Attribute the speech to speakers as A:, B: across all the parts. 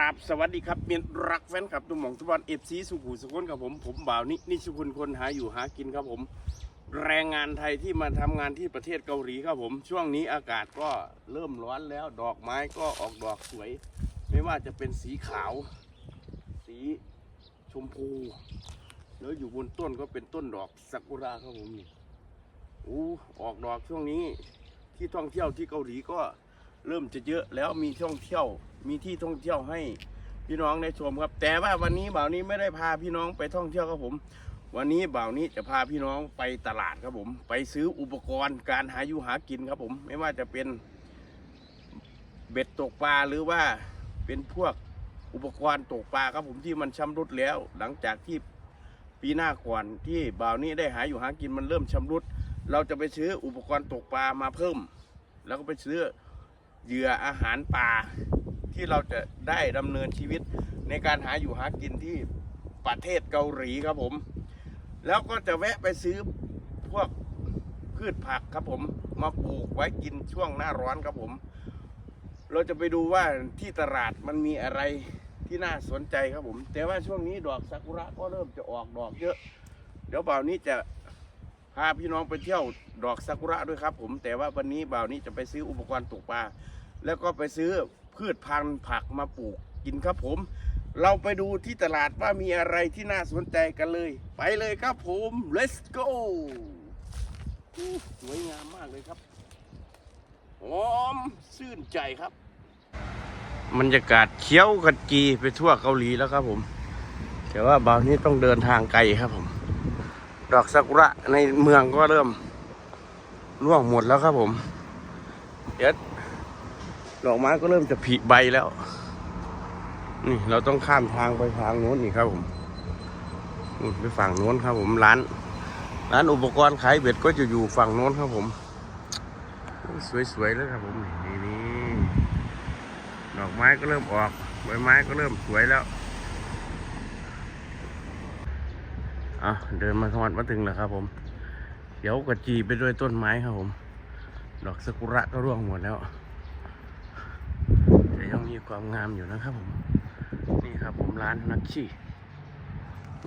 A: ราบสวัสดีครับเมียนรักแฟนคลับตุ่มหมองทุกวันเอฟซีสุขุสุขนกับผมผมบ่าวนินิชุคุณคนหาอยู่หากินครับผม แรงงานไทยที่มาทำงานที่ประเทศเกาหลีครับผม ช่วงนี้อากาศก็เริ่มร้อนแล้วดอกไม้ก็ออกดอกสวย ไม่ว่าจะเป็นสีขาว สีชมพู แล้วอยู่บนต้นก็เป็นต้นดอกซากุระครับผมนี่อู้ออกดอกช่วงนี้ที่ท่องเที่ยวที่เกาหลีก็เริ่มจะเยอะแล้วมีท่องเที่ยว มีที่ท่องเที่ยวให้พี่น้องได้ชมครับ แต่ว่าวันนี้บ่าวนี้ไม่ได้พาพี่น้องไปท่องเที่ยวครับผม วันนี้บ่าวนี้จะพาพี่น้องไปตลาดครับผม ไปซื้ออุปกรณ์การหาอยู่หากินครับผม ไม่ว่าจะเป็นเบ็ดตกปลาหรือว่าเป็นพวกอุปกรณ์ตกปลาครับผมที่มันชำรุดแล้ว หลังจากที่ปีหน้าก่อนที่บ่าวนี้ได้หาอยู่หากินมันเริ่มชำรุด เราจะไปซื้ออุปกรณ์ตกปลามาเพิ่ม แล้วก็ไปซื้อเหยื่ออาหารป่า ที่เราจะได้ดำเนินชีวิตในการหาอยู่หากินที่ประเทศเกาหลีครับผม แล้วก็จะแวะไปซื้อพวกพืชผักครับผมมาปลูกไว้กินช่วงหน้าร้อนครับผม เราจะไปดูว่าที่ตลาดมันมีอะไรที่น่าสนใจครับผม แต่ว่าช่วงนี้ดอกซากุระก็เริ่มจะออกดอกเยอะ เดี๋ยวเบาวนี้จะพาพี่น้องไปเที่ยวดอกซากุระด้วยครับผม แต่ว่าวันนี้บ่าวนี้จะไปซื้ออุปกรณ์ตกปลาแล้วก็ไปซื้อ พืชพันธุ์ผักมาปลูกกินครับผม เราไปดูที่ตลาดว่ามีอะไรที่น่าสนใจกันเลย ไปเลยครับผม let's go สวยงามมากเลยครับหอมชื่นใจครับบรรยากาศเขี้ยวขจีไปทั่วเกาหลีแล้วครับผม แต่ว่าบาวนี้ต้องเดินทางไกลครับผม ดอกซากุระในเมืองก็เริ่มร่วงหมดแล้วครับผม เดี๋ยว ดอกไม้ก็เริ่มจะผลิใบแล้ว นี่เราต้องข้ามทางไปทางโน้นนี่ครับผมไปฝั่งโน้นครับ ผมร้าน ร้านอุปกรณ์ขายเบ็ดก็จะอยู่ฝั่งโน้นครับผม สวยๆเลยครับผมนี่นี่ดอกไม้ก็เริ่มออกใบไม้ก็เริ่มสวยแล้วอะเดินมาทอดมาถึงแล้วครับ ผม เดี๋ยวกระจีไปด้วยต้นไม้ครับผม ดอกซากุระก็ร่วงหมดแล้ว ยังมีความงามอยู่นะครับผม นี่ครับผมร้านนักชี่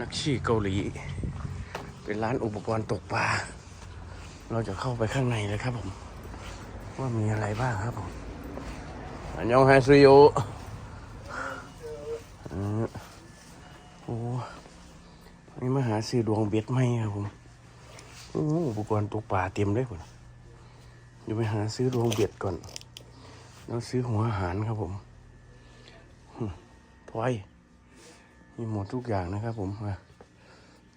A: นักชี่เกาหลี เป็นร้านอุปกรณ์ตกปลา เราจะเข้าไปข้างในเลยครับผม ว่ามีอะไรบ้างครับผม อันยองไฮซุโยโอ้นี่มาหาซื้อดวงเบ็ดไหมครับผมโอ้อุปกรณ์ตกปลาเต็มเลยผมเดี๋ยวไปหาซื้อดวงเบ็ดก่อน แล้วซื้อหัวอาหารครับผมหึถอย มีหมดทุกอย่างนะครับผมมา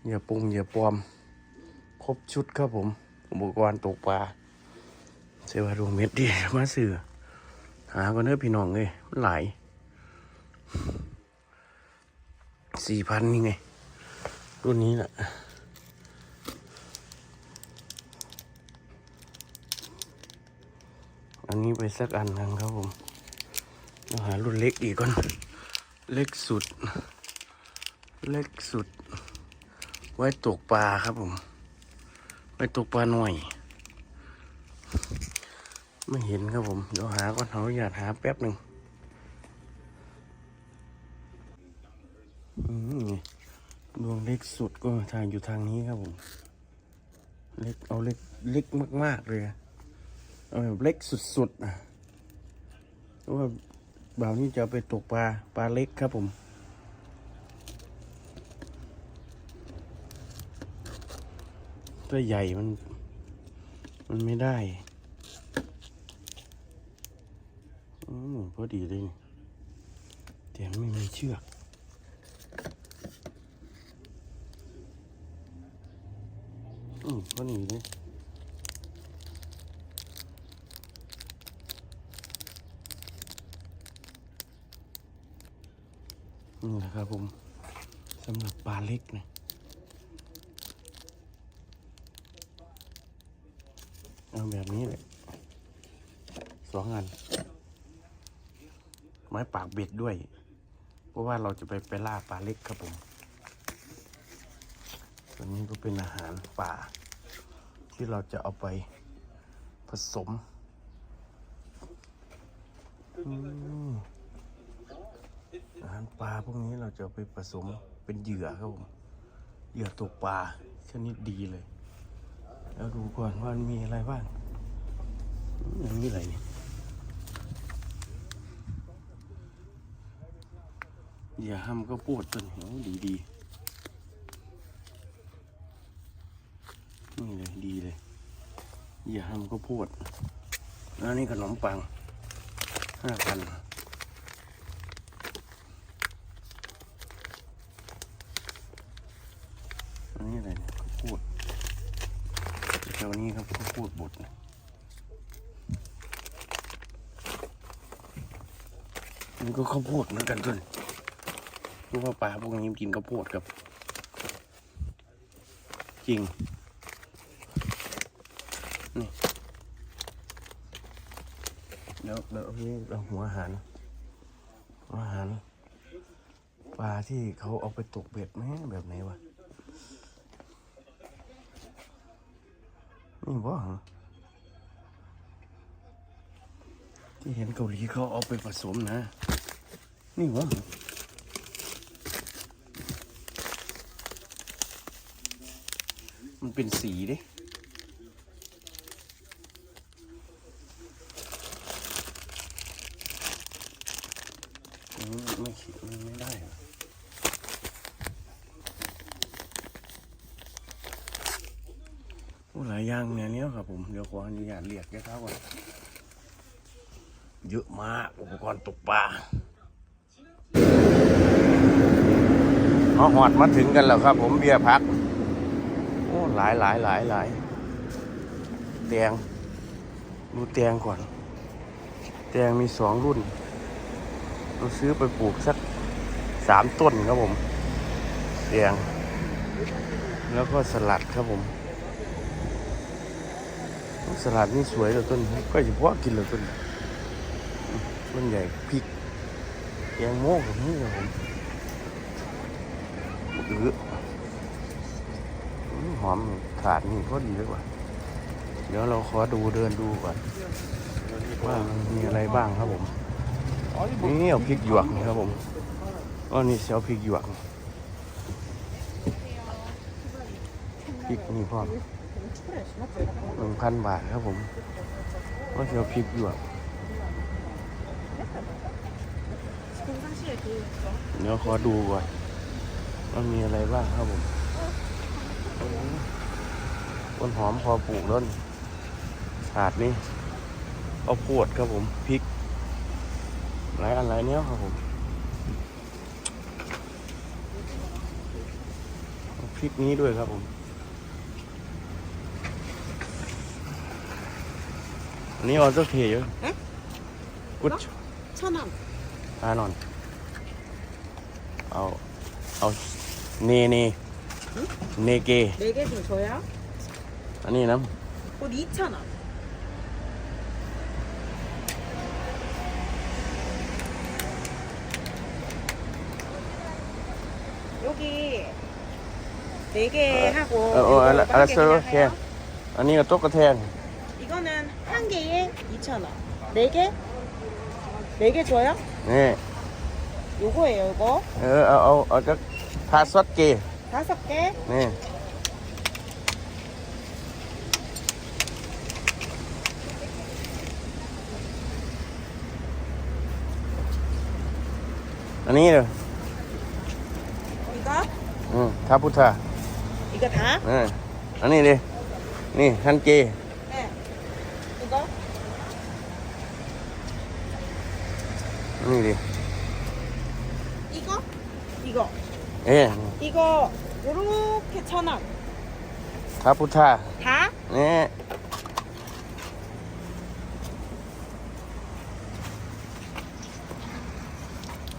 A: อย่าปรุงอย่าปลอม ครบชุดครับผม อุปกรณ์ตกปลาเสวาดวงเบ็ดดีมาซื้อหากันเถอะพี่น้องเลยมันหลายสี่พันนี่ไง รุ่นนี้แหละ นนี้ไปสักอันหนึงครับผมเราหารุ่นเล็กอีกก่อน เล็กสุด เล็กสุด ไว้ตกปลาครับผม ไว้ตกปลาหน่อย ไม่เห็นครับผม เดี๋ยวหาก่อนขออนุญาตหาแป๊บหนึ่งอืมดวงเล็กสุดก็ทางอยู่ทางนี้ครับผม เล็กเอาเล็กเล็กมาก ๆ เลยอะ เอาแบบเล็กสุดๆนะเพราะว่าบ่าวนี้จะไปตกปลาปลาเล็กครับผมตัวใหญ่มัน มันไม่ได้อืมพอดีเลยนี่แต่ไม่มีเชือกอืมก็หนีเลย นี่แหละครับผมสำหรับปลาเล็กนะเอาแบบนี้เลยสองอัน ไม้ปากเบ็ดด้วย เพราะว่าเราจะไปไปล่าปลาเล็กครับผมตัวนี้ก็เป็นอาหารป่า ที่เราจะเอาไปผสม อืมารปลาพวกนี้เราจะไปผสมเป็นเหยื่อครับผม เหยื่อตกปลาชนิดดีเลย แล้วดูก่อนว่ามีอะไรบ้างอืมอย่างนี้อะไรเนี่ยเหยื่อห้ำก็ปวดต้นเหวดีดีนี่เลยดีเลยเหยื่อห้ำก็ปวด แล้วนี่ขนมปังห้าพันนี้อะไรเนี่ยข้าวโพดแถวนี้ครับข้าวโพ ดบดนะมันก็ข้าวโพดเหมือนกันด้วยรู้ว่าปลาพวกนี้กินข้าวโพดครับ จริง นี่แล้วแล้วนี่เราหัวอาหารหัวอาหารปลาที่เขาเอาไปตกเบ็ดไหมแบบไหนวะนี่บ่เหรอ ที่เห็นเกาหลีเขาเอาไปผสมนะ นี่บ่เหรอมันเป็นสีดิไม่คิดมันไม่ได้หรอหลายอย่างเนี่ยเนี้ยครับผม เดี๋ยวขออนุญาตเรียกแกเท้าก่อน เยอะมากอุปกรณ์ตกปลาเอาหอดมาถึงกันแล้วครับ ผมเบียร์พัก โอ้หลายหลายหลายหลายแตงดูแตงก่อน แตงมีสองรุ่น เราซื้อไปปลูกสักสามต้นครับผมแตงแล้วก็สลัดครับผมสลัดนี่สวยเลยต้นก็เฉพาะกินเลยต้น ต้นใหญ่พริกแยงโม่กับนี่ครับผมหรืออื้อหอมขาดนี่ก็ดีเลยว่ะเดี๋ยวเราขอดูเดินดูก่อนว่ามันมีอะไรบ้างครับผมนี่เอาพริกหยวกนี่ครับผมอ๋อนี่เสียพริกหยวกพริกนี่พ่อหนึ่งพันบาทครับผมว่าเสียพริกหยวก เดี๋ยวขอดูก่อนว่ามีอะไรบ้างครับผมโอ้ต้นหอมพอปลูกแล้วนี่ถาดนี้เอาปวดครับผมพริกหลายอันหลายเนี้ยครับผมเอาพริกนี้ด้วยครับผม อันนี้ออโต้เพย์อยู่
B: เอ๊ะ
A: กุด
B: 천 원.
A: อานอน เอา เอาเนเนเนเก
B: 네 개 좀 줘요?
A: อันนี้นะ
B: 곧 2천 원. 여기 네 개 하고
A: 어, 어, 알-
B: 이거 한
A: 알았어요.
B: 개 그냥
A: 오케이.
B: 해요?
A: อันนี้ก็ตุ๊กแทน
B: 이거는 한 개에 2천 원. 네 개? 네 개 줘요?
A: นี่
B: อยู่ห้วยเหรอโบ
A: เออเอาเอาเอาก็ทาซอสเก
B: ท้าสักเก
A: นี่อันนี้เลย
B: อีกก็
A: อืมท้าพุทธา
B: อีกก
A: ระท้าอออันนี้เลยนี่ฮันเก
B: เอ
A: อ
B: อีกก็ นี่
A: ลย 예.
B: 이거 요렇게 천 원.
A: 가부타.
B: 다? 예.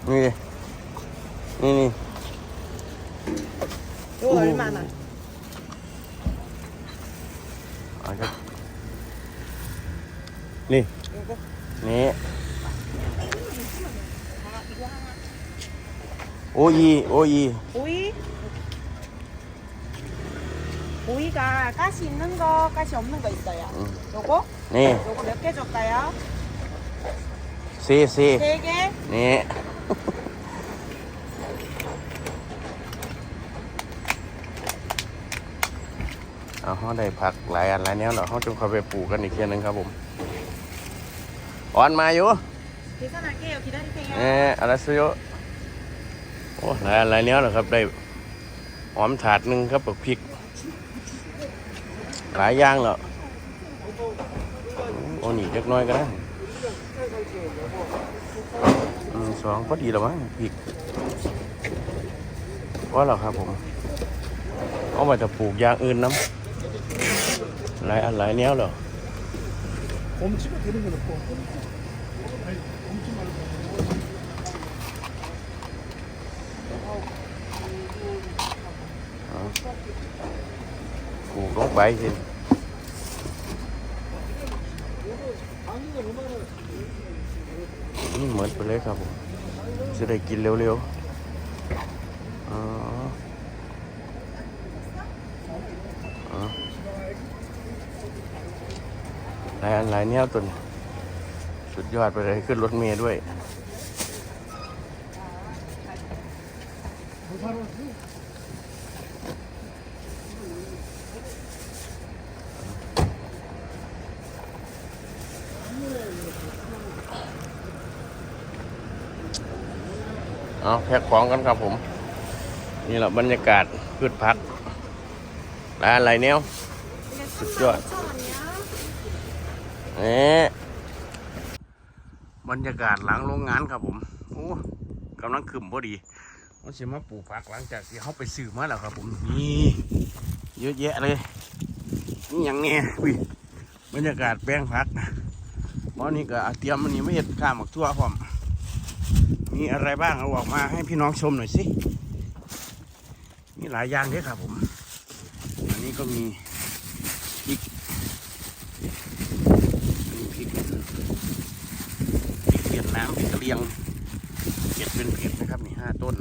A: 예. โอยีโอยี
B: อุ้ยอุ้ย가 가시 있는 거 가시 없는อี어 요. 요 거?
A: 네.
B: 요거 몇 개 줄까 요? 세 세.
A: 세โ? 네. 아, เขาได้ผักหลายอันหลายแนวเนาะเขาจะเขาไปปลูกกันอีกเทีนึงครับผมออนมาอยู่
B: 계산할게 요. 기다리세 요.
A: 네, 알았어 요. โอ้หลายหลายเนี้ยนะครับ ได้หอมถาดหนึ่งครับปักพริก หลายย่างเหรอโอ้หนีเล็กน้อยก็ได้สองพอดีแล้วมั้งพริกว่าเหรอครับผมเอามาจะปลูกยางอื่นน้ำหลายหลายเนวหรอ
C: ผมชิบะเทนกันหรอ
A: ปลูกลงไปสินี่เหมือนไปเลยครับผมจะได้กินเร็วๆอ๋อหลายอันหลายแนวตัวนี้สุดยอดไปเลยขึ้นรถเมย์ด้วย เอาแพ็คของกันครับผม นี่แหละบรรยากาศพืชพักร้านอะไรเนี้ยสุดยอดเอ๊บรรยากาศหลังโรงงานครับผมโอ้กำลังขึ้นพอดีมันจะมาปลูกผักหลังจากที่เขาไปซื้อมาแล้วครับผมนี่เยอะแยะเลยนี่อย่างเนี้ยอุ้ยบรรยากาศแปลงผักเพราะนี่ก็เตรียมมันนี่ไม่เห็ดข้ามหมกทั่วพร้อม มีอะไรบ้างเอาออกมาให้พี่น้องชมหน่อยสิ มีหลายอย่างเด้อครับผม อันนี้ก็มีพริกมีพริกพริกเปลี่ยนน้ำพริกกระเลียงเผ็ดเป็นเผ็ดนะครับนี่ห้าต้น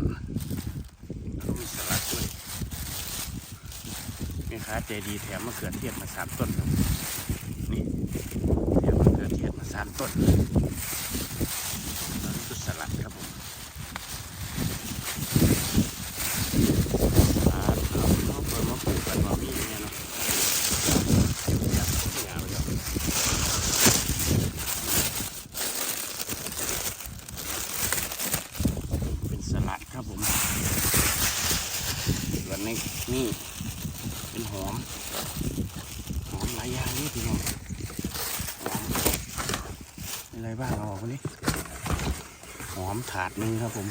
A: แล้วก็มีสลัดด้วยแม่ค้าใจดีแถมมะเขือเทศมาสามต้น นี่แถมมะเขือเทศมาสามต้นแล้วชุดสลัดครับผม อ่าเอาเอาเปิดมาปลูกกันว่ามีอย่างเงี้ยเนาะอยากปลูกอย่างเดียวเป็นสลัดครับผมส่วนนี้นี่ เป็นหอม หอมหลายอย่างนี่พี่น้องหอมมีอะไรบ้างเอาออกมาดิหอมถาดหนึ่งครับผม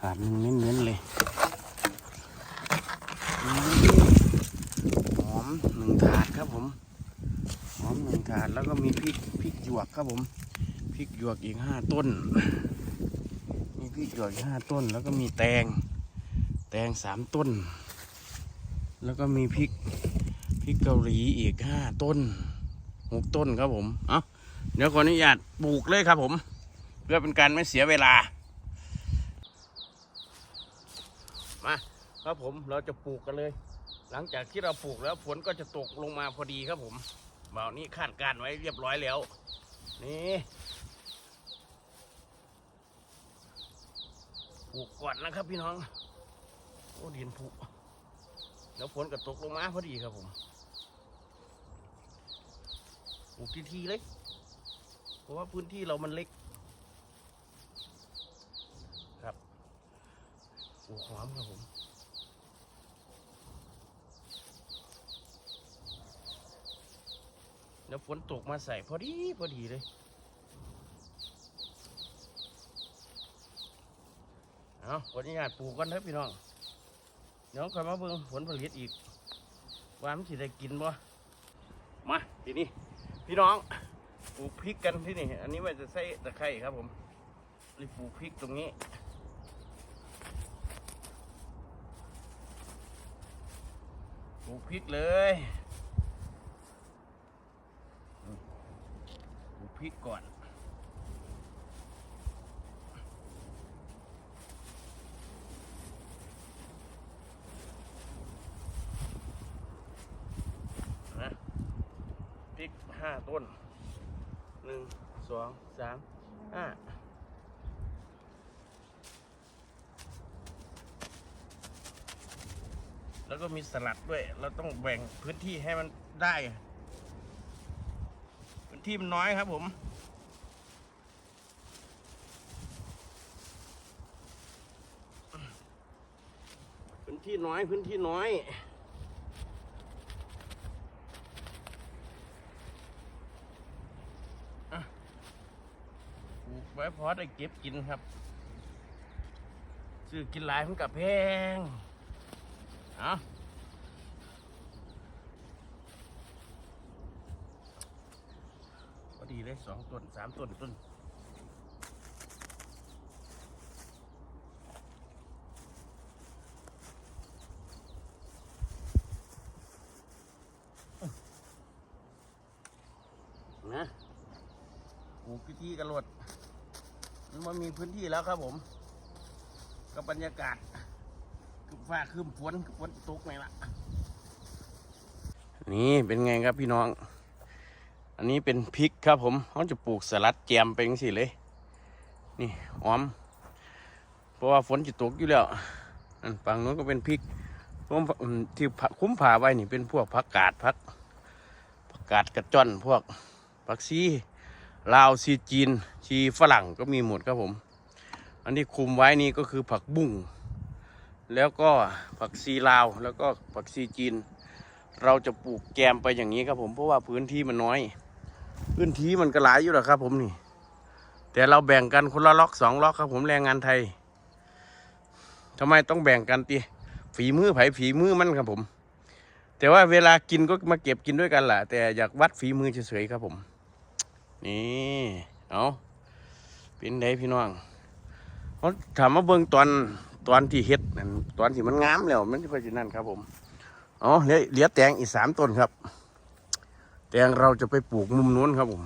A: ถาดหนึ่งเน้นๆเลยหอมหนึ่งถาดครับผม หอมหนึ่งถาดแล้วก็มีพริกพริกหยวกครับผม พริกหยวกอีกห้าต้น มีพริกหยวกห้าต้น แล้วก็มีแตง แตงสามต้น แล้วก็มีพริกพริกเกาหลีอีกห้าต้นหกต้นครับผมเอ้าเดี๋ยวขออนุญาตปลูกเลยครับผม เพื่อเป็นการไม่เสียเวลา มาครับผมเราจะปลูกกันเลย หลังจากที่เราปลูกแล้วฝนก็จะตกลงมาพอดีครับผมบ่าวนี้คาดการไว้เรียบร้อยแล้ว นี่ปลูกก่อนนะครับพี่น้อง โอ้ดินผุ แล้วฝนก็ตกลงมาพอดีครับผมปลูกทีๆเลย เพราะว่าพื้นที่เรามันเล็ก ครับปลูกหอมครับผมแล้วฝนตกมาใส่พอดีพอดีเลย เอาขออนุญาตปลูกกันเถอะพี่น้อง เดี๋ยวค่อยมาเบิ่งผลผลิตอีก ว่ามันสิได้กินบ่มาทีนี้พี่น้องปลูกพริกกันที่นี่ อันนี้ว่าจะใส่ตะไคร้ครับผมเลยปลูกพริกตรงนี้ปลูกพริกเลยปลูกพริกก่อน นะพริก ห้าต้นหนึ่งสองสามห้าแล้วแล้วก็มีสลัดด้วย เราต้องแบ่งพื้นที่ให้มันได้ พื้นที่มันน้อยครับผม พื้นที่น้อยพื้นที่น้อย อะ ไว้พอได้เก็บกินครับซื้อกินหลายมันกับแพงเอาพอดีเลยสองต้นสามต้นต้นนะปลูกพิธีกระโดด มันมีพื้นที่แล้วครับผมกับบรรยากาศคือฟ้าคืมฝนฝนตกไงล่ะ นี่เป็นไงครับพี่น้อง อันนี้เป็นพริกครับผมเขาจะปลูกสลัดแจมไปจังสิเลย นี่หอม เพราะว่าฝนจะตกอยู่แล้วอันฝั่งนู้นก็เป็นพริกรวมที่ผคุ้มผ่าไว้นี่เป็นพวกผักกาดผักผักกาดกระจอนพวกผักซี ลาวซีจีน ชีฝรั่งก็มีหมดครับผม อันที่คุมไว้นี่ก็คือผักบุ้งแล้วก็ผักซีลาวแล้วก็ผักซีจีน เราจะปลูกแกมไปอย่างนี้ครับผมเพราะว่าพื้นที่มันน้อย พื้นที่มันก็หลายอยู่หรอกครับ ผมนี่ แต่เราแบ่งกันคนละล็อกสองล็อกครับผมแรงงานไทยทำไมต้องแบ่งกันตีฝีมือไผ่ฝีมือมันครับผม แต่ว่าเวลากินก็มาเก็บกินด้วยกันแหละแต่อยากวัดฝีมือเฉยๆครับผม นี่ เอาเป็นไดพี่น้องเขาถามมาเบิ่งตอนตอนที่เฮ็ดนั่นตอนที่มันงามแล้วมันจะเป็นนั่นครับผมอ๋อเหลือเหลือแตงอีกสามต้นครับ แตงเราจะไปปลูกมุมนู้นครับผม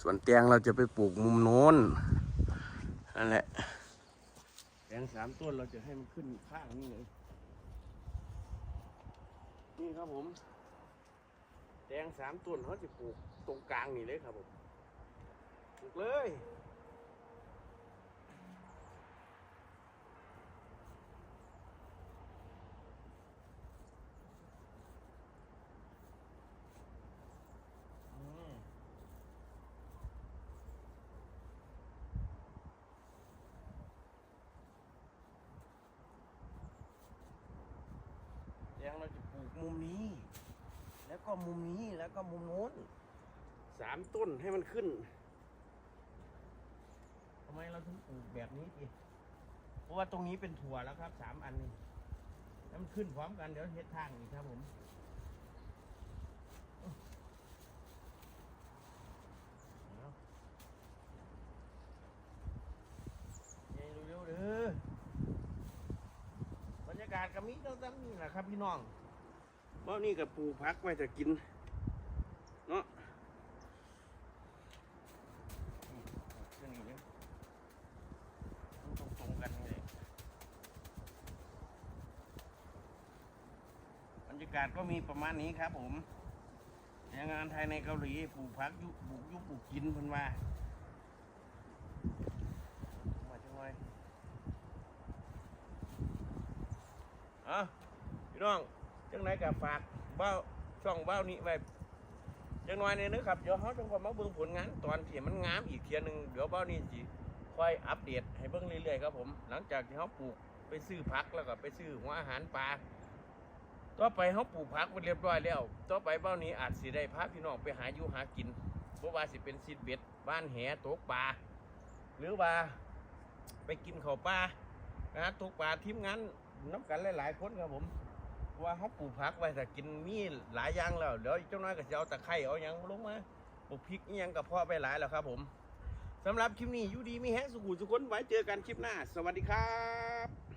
A: ส่วนแตงเราจะไปปลูกมุมโน้นนั่นแหละแตงสามต้นเราจะให้มันขึ้นข้างนี้เลยนี่ครับผม งสามต้นเขาจะปลูกตรงกลางนี่เลยครับผมปลูกเลยแดงเราจะปลูกมุมนี้ ก็มุมนี้แล้วก็มุมโน้นสามต้นให้มันขึ้นทำไมเราถึงปลูกแบบนี้ดิเพราะว่าตรงนี้เป็นถั่วแล้วครับสามอันนี่แล้วมันขึ้นพร้อมกันเดี๋ยวเฮ็ดทางอีกครับผมเอาเย้เร็วๆเด้อบรรยากาศก็มีเท่านั้นนี่แหละครับพี่น้อง เมื่อนี้กับปลูกพักไว้จะกิน เนาะนี่ปลูกเรื่องนี้เลยตรงๆกันนี่เลยบรรยากาศก็มีประมาณนี้ครับผมแรงงานไทยในเกาหลีปลูกพักยุปลูกยุปลูกกินเพิ่นว่ามาจังเลยอะพี่น้อง จังไหนกับฝากเบ้าช่องเบ้านี้ไว้จังน่อยเนี่ยนะครับเดี๋ยวเขาจังความมาเบิ่งผลงานตอนที่มันงามอีกเทียหนึงเดี๋ยวเบ้านี้สิค่อยอัปเดตให้เบิ่งเรื่อยๆครับผม หลังจากที่เขาปลูกไปซื้อผักแล้วก็ไปซื้อหัวอาหารปลาต่อไปเขาปลูกผักไปเรียบร้อยแล้ว ต่อไปเบ้านี้อาจสิได้พาพี่น้องไปหาอยู่หากินเพราะว่าสิเป็นซีดเบ็ดบ้านแหตกปลาหรือว่าไปกินข้าวปลานะฮะตกปลาทีมงานน้ำกันหลายๆคนครับผม เพราะว่าเขาปลูกผักไว้แต่กินมีหลายอย่างแล้วเดี๋ยวเจ้าน้อยก็จะเอาตะไคร้เอายังลงมาปลูกพริกนี่ยังกับพ่อไปหลายแล้วครับ ผมสำหรับคลิปนี้ยูดีมีแฮะสุขุสุขคนไว้เจอกันคลิปหน้า สวัสดีครับ